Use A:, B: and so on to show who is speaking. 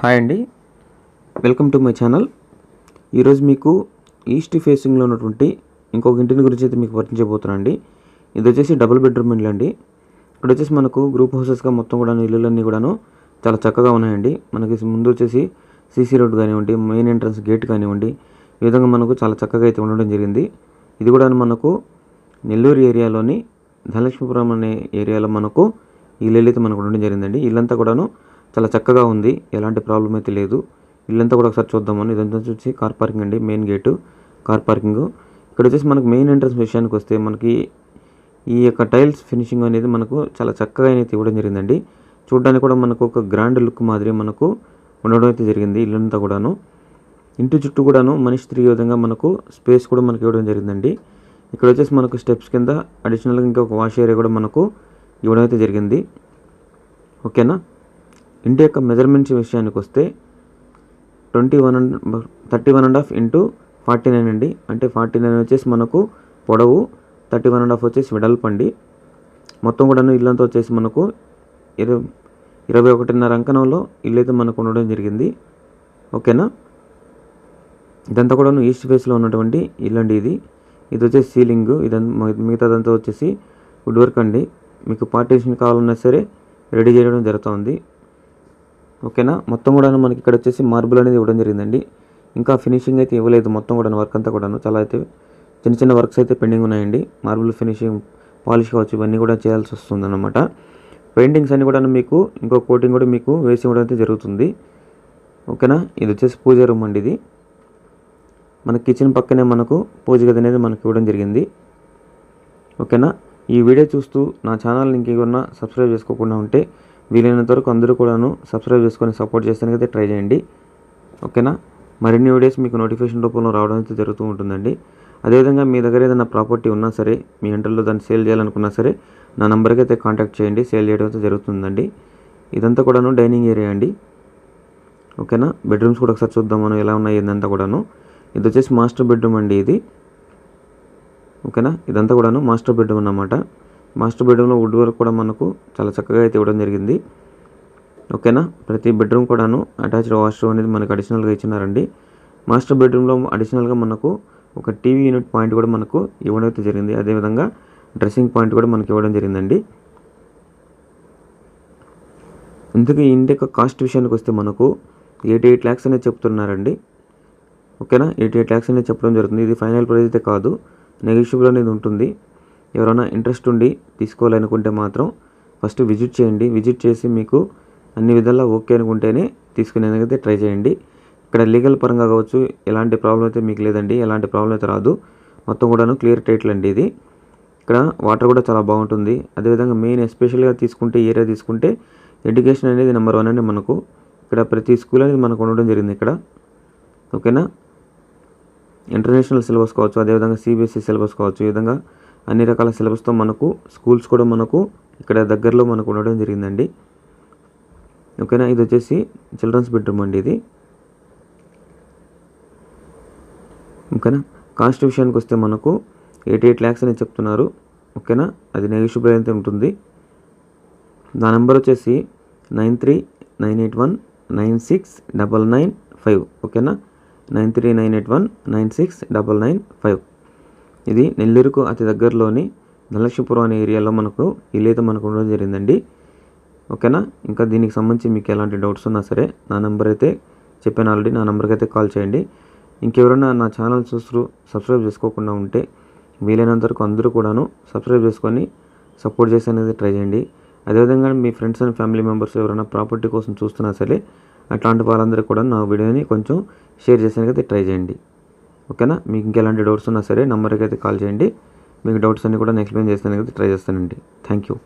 A: Hi అండి. Welcome to my channel. ఈరోజు మీకు ఈస్ట్ ఫేసింగ్లో ఉన్నటువంటి ఇంకొక ఇంటిని గురించి అయితే మీకు వర్తించబోతున్నాను అండి ఇది వచ్చేసి డబుల్ బెడ్రూమ్ ఇల్లు అండి. ఇక్కడ వచ్చేసి మనకు గ్రూప్ హౌసెస్గా మొత్తం కూడా ఇల్లులన్నీ కూడాను చాలా చక్కగా ఉన్నాయండి. మనకి ముందు వచ్చేసి సీసీ రోడ్ కానివ్వండి మెయిన్ ఎంట్రన్స్ గేట్ కానివ్వండి ఈ విధంగా మనకు చాలా చక్కగా అయితే ఉండడం జరిగింది. ఇది కూడా మనకు నెల్లూరు ఏరియాలోని ధనలక్ష్మీపురం అనే ఏరియాలో మనకు ఈ ఇల్లు అయితే మనకు ఉండడం జరిగిందండి. ఇల్లంతా కూడాను చాలా చక్కగా ఉంది. ఎలాంటి ప్రాబ్లం అయితే లేదు. ఇల్లంతా కూడా ఒకసారి చూద్దామని. ఇదంతా చూసి కార్ పార్కింగ్ అండి. Main gate car parking. ఇక్కడ వచ్చేసి మనకు మెయిన్ ఎంట్రన్స్ విషయానికి వస్తే మనకి ఈ యొక్క టైల్స్ ఫినిషింగ్ అనేది మనకు చాలా చక్కగా అయితే ఇవ్వడం జరిగిందండి. చూడడానికి కూడా మనకు ఒక గ్రాండ్ లుక్ మాదిరి మనకు ఉండడం అయితే జరిగింది ఇల్లంతా కూడాను. ఇంటి చుట్టూ కూడాను మనిషి తిరిగే విధంగా మనకు స్పేస్ కూడా మనకి ఇవ్వడం జరిగిందండి. ఇక్కడ వచ్చేసి మనకు స్టెప్స్ కింద అడిషనల్గా ఇంకా ఒక వాష్ ఏరియా కూడా మనకు ఇవ్వడం అయితే జరిగింది. ఓకేనా? ఇంటి యొక్క మెజర్మెంట్స్ విషయానికి వస్తే twenty one and thirty one and half into forty nine అండి. అంటే ఫార్టీ నైన్ వచ్చేసి మనకు పొడవు థర్టీ వన్ అండ్ హాఫ్ వచ్చేసి వెడల్పు అండి. మొత్తం కూడాను ఇల్లంతా వచ్చేసి మనకు ఇరవై ఇరవై ఒకటిన్నర అంకణంలో ఇల్లు అయితే మనకు ఉండడం జరిగింది. ఓకేనా? ఇదంతా కూడాను ఈస్ట్ ఫేస్లో ఉన్నటువంటి ఇల్లు అండి ఇది. ఇది వచ్చేసి సీలింగ్ ఇదంతా మిగతాదంతా వచ్చేసి వుడ్ వర్క్ అండి. మీకు పార్టీషన్ కావాలన్నా సరే రెడీ చేయడం జరుగుతుంది. ఓకేనా? మొత్తం కూడా మనకి ఇక్కడ వచ్చేసి మార్బుల్ అనేది ఇవ్వడం జరిగిందండి. ఇంకా ఫినిషింగ్ అయితే ఇవ్వలేదు మొత్తం కూడా వర్క్ అంతా కూడాను. చాలా అయితే చిన్న చిన్న వర్క్స్ అయితే పెండింగ్ ఉన్నాయండి. మార్బుల్ ఫినిషింగ్ పాలిష్ కావచ్చు ఇవన్నీ కూడా చేయాల్సి వస్తుందన్నమాట. పెయింటింగ్స్ అన్నీ కూడా మీకు ఇంకో కోటింగ్ కూడా మీకు వేసి ఇవ్వడం అయితే జరుగుతుంది. ఓకేనా? ఇది వచ్చేసి పూజ రూమ్ అండి ఇది. మన కిచెన్ పక్కనే మనకు పూజ గది అనేది మనకు ఇవ్వడం జరిగింది. ఓకేనా? ఈ వీడియో చూస్తూ నా ఛానల్ ఇంకేమన్నా సబ్స్క్రైబ్ చేసుకోకుండా ఉంటే వీలైనంత వరకు అందరూ కూడాను సబ్స్క్రైబ్ చేసుకొని సపోర్ట్ చేస్తానికి అయితే ట్రై చేయండి. ఓకేనా? మరిన్ని వీడియోస్ మీకు నోటిఫికేషన్ రూపంలో రావడం అయితే జరుగుతూ ఉంటుందండి. అదేవిధంగా మీ దగ్గర ఏదైనా ప్రాపర్టీ ఉన్నా సరే మీ ఇంటర్లో దాన్ని సేల్ చేయాలనుకున్నా సరే నా నెంబర్కి అయితే కాంటాక్ట్ చేయండి. సేల్ చేయడం అయితే జరుగుతుందండి. ఇదంతా కూడాను డైనింగ్ ఏరియా అండి. ఓకేనా? బెడ్రూమ్స్ కూడా ఒకసారి చూద్దాం మనం ఎలా ఉన్నాయి ఇదంతా కూడాను. ఇది వచ్చేసి మాస్టర్ బెడ్రూమ్ అండి ఇది. ఓకేనా? ఇదంతా కూడాను మాస్టర్ బెడ్రూమ్ అన్నమాట. మాస్టర్ బెడ్రూమ్లో వుడ్ వర్క్ కూడా మనకు చాలా చక్కగా అయితే ఇవ్వడం జరిగింది. ఓకేనా? ప్రతి బెడ్రూమ్ కూడాను అటాచ్డ్ వాష్రూమ్ అనేది మనకు అడిషనల్గా ఇచ్చినారండి. మాస్టర్ బెడ్రూమ్లో అడిషనల్గా మనకు ఒక టీవీ యూనిట్ పాయింట్ కూడా మనకు ఇవ్వడం అయితే జరిగింది. అదేవిధంగా డ్రెస్సింగ్ పాయింట్ కూడా మనకి ఇవ్వడం జరిగిందండి. ఇంతకీ ఈ ఇంటి యొక్క కాస్ట్ విషయానికి వస్తే మనకు ఎయిటీ ఎయిట్ ల్యాక్స్ అనేది చెప్తున్నారండి. ఓకేనా? ఎయిటీ ఎయిట్ ల్యాక్స్ అనేది చెప్పడం జరుగుతుంది. ఇది ఫైనల్ ప్రైస్ అయితే కాదు. నెగిషియబుల్ అనేది ఉంటుంది. ఎవరైనా ఇంట్రెస్ట్ ఉండి తీసుకోవాలనుకుంటే మాత్రం ఫస్ట్ విజిట్ చేయండి. విజిట్ చేసి మీకు అన్ని విధాలా ఓకే అనుకుంటేనే తీసుకునేందుకైతే ట్రై చేయండి. ఇక్కడ లీగల్ పరంగా కావచ్చు ఎలాంటి ప్రాబ్లం అయితే మీకు లేదండి. ఎలాంటి ప్రాబ్లం అయితే రాదు. మొత్తం కూడాను క్లియర్ టైటిల్ అండి ఇది. ఇక్కడ వాటర్ కూడా చాలా బాగుంటుంది. అదేవిధంగా మెయిన్ ఎస్పెషల్గా తీసుకుంటే ఏరియా తీసుకుంటే ఎడ్యుకేషన్ అనేది నెంబర్ వన్ అండి మనకు. ఇక్కడ ప్రతి స్కూల్ అనేది మనకు ఉండడం జరిగింది ఇక్కడ. ఓకేనా? ఇంటర్నేషనల్ సిలబస్ కావచ్చు అదేవిధంగా సిబిఎస్ఈ సిలబస్ కావచ్చు ఈ విధంగా అన్ని రకాల సిలబస్తో మనకు స్కూల్స్ కూడా మనకు ఇక్కడ దగ్గరలో మనకు ఉండడం జరిగిందండి. ఓకేనా? ఇది వచ్చేసి చిల్డ్రన్స్ బెడ్రూమ్ అండి ఇది. ఓకేనా? కాస్ట్ విషయానికి వస్తే మనకు ఎయిటీ ఎయిట్ ల్యాక్స్ అని చెప్తున్నారు. ఓకేనా? అది నెగిషియబుల్ అయితే ఉంటుంది. నా నెంబర్ వచ్చేసి nine three nine eight one nine six double nine five. ఓకేనా? Nine three nine eight one nine six double nine five. ఇది నెల్లూరుకు అతి దగ్గరలోని నలక్షపురం అనే ఏరియాలో మనకు ఇల్లు అయితే మనకు ఉండడం జరిగిందండి. ఓకేనా? ఇంకా దీనికి సంబంధించి మీకు ఎలాంటి డౌట్స్ ఉన్నా సరే నా నెంబర్ అయితే చెప్పాను ఆల్రెడీ. నా నెంబర్కి అయితే కాల్ చేయండి. ఇంకెవరైనా నా ఛానల్ చూస్తూ సబ్స్క్రైబ్ చేసుకోకుండా ఉంటే వీలైనంత వరకు అందరూ కూడాను సబ్స్క్రైబ్ చేసుకొని సపోర్ట్ చేసి అనేది ట్రై చేయండి. అదేవిధంగా మీ ఫ్రెండ్స్ అండ్ ఫ్యామిలీ మెంబర్స్ ఎవరైనా ప్రాపర్టీ కోసం చూస్తున్నా సరే అట్లాంటి వాళ్ళందరూ కూడా నా వీడియోని కొంచెం షేర్ చేసేందుకు ట్రై చేయండి. ఓకేనా? మీకు ఇంకెలాంటి డౌట్స్ ఉన్నా సరే నెంబర్కి అయితే కాల్ చేయండి. మీకు డౌట్స్ అన్ని కూడా నేను ఎక్స్ప్లెయిన్ చేస్తానికి ట్రై చేస్తానండి. Thank you